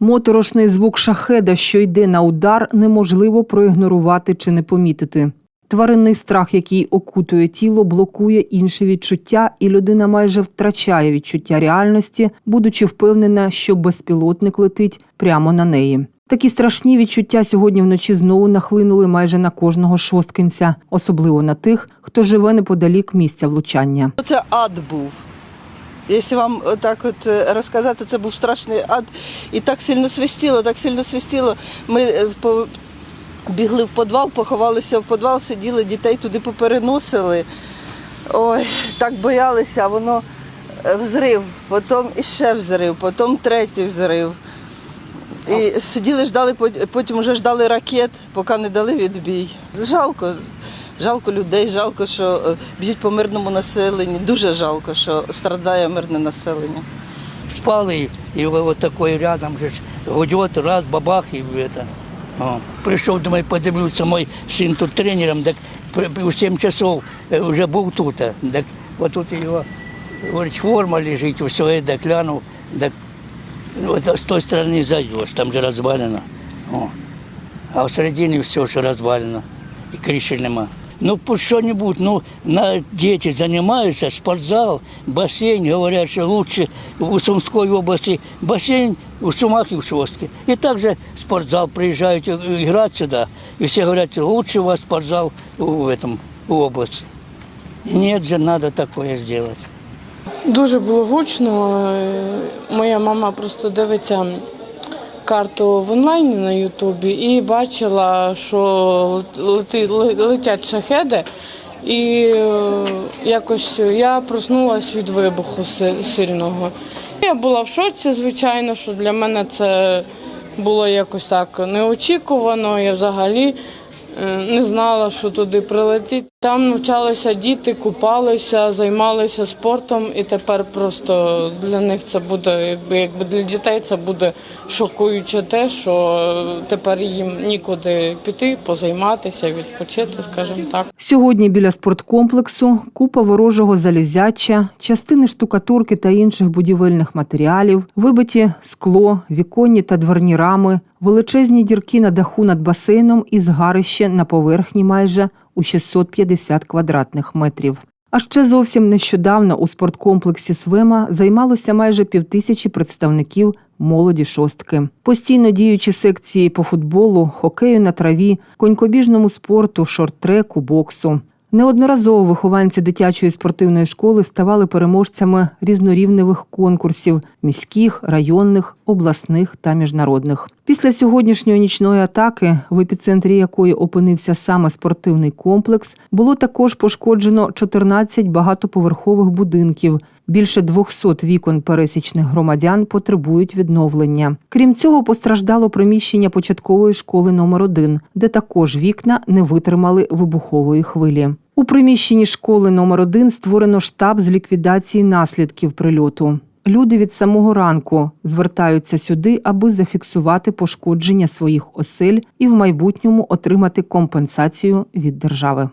Моторошний звук шахеда, що йде на удар, неможливо проігнорувати чи не помітити. Тваринний страх, який окутує тіло, блокує інші відчуття, і людина майже втрачає відчуття реальності, будучи впевнена, що безпілотник летить прямо на неї. Такі страшні відчуття сьогодні вночі знову нахлинули майже на кожного шосткинця, особливо на тих, хто живе неподалік місця влучання. Це ад був. Якщо вам так от е, розказати, це був страшний ад. І так сильно свистіло, так сильно свистіло. Ми бігли в підвал, поховалися в підвал, сиділи, дітей туди попереносили. Ой, так боялися, а воно е, взрив, потім іще взрив, потім третій взрив. І сиділи, ждали, пот- потім вже ждали ракет, поки не дали відбій. Жалко, жалко людей, жалко, що е, б'ють по мирному населенні. Дуже жалко, що страдає мирне населення. спали, и вот такой рядом же ж гудет, раз, бабах, и это. О. Пришел, думаю, подивлюся, мой сын тут тренером, так при- при- в 7 часов е, вже був тут. а. Так вот тут його, говорить, форма лежить, все, так глянув, так вот с той стороны зайдешь, там же развалено. О. А в середині все, що розвалено, і криші нема. Ну, пусть что-нибудь, ну, на, дети занимаются, спортзал, бассейн, говорят, что лучше в Сумской области бассейн, в Сумах и в Шостке. И также спортзал, приезжают играть сюда, и все говорят, лучше у вас спортзал в этом, в области. Нет же, надо такое сделать. Дуже було гучно. Моя мама просто дивиться карту в онлайні на Ютубі і бачила, що летять шахеди. І е, якось я проснулась від вибуху сильного. Я була в шоці, звичайно, що для мене це було якось так неочікувано. Я взагалі е, не знала, що туди прилетить. Там навчалися діти, купалися, займалися спортом, і тепер просто для них це буде, якби для дітей це буде шокуюче те, що тепер їм нікуди піти, позайматися, відпочити, скажімо так. Сьогодні біля спорткомплексу купа ворожого залізяча, частини штукатурки та інших будівельних матеріалів, вибиті скло, віконні та дверні рами, величезні дірки на даху над басейном і згарище на поверхні майже у 650 квадратних метрів. А ще зовсім нещодавно у спорткомплексі Свема займалося майже півтисячі представників молоді шостки. Постійно діючі секції по футболу, хокею на траві, конькобіжному спорту, шорт-треку, боксу. Неодноразово вихованці дитячої спортивної школи ставали переможцями різнорівневих конкурсів міських, районних, обласних та міжнародних. Після сьогоднішньої нічної атаки, в епіцентрі якої опинився саме спортивний комплекс, було також пошкоджено 14 багатоповерхових будинків. Більше 200 вікон пересічних громадян потребують відновлення. Крім цього, постраждало приміщення початкової школи номер 1 де також вікна не витримали вибухової хвилі. У приміщенні школи номер 1 створено штаб з ліквідації наслідків прильоту. Люди від самого ранку звертаються сюди, аби зафіксувати пошкодження своїх осель і в майбутньому отримати компенсацію від держави.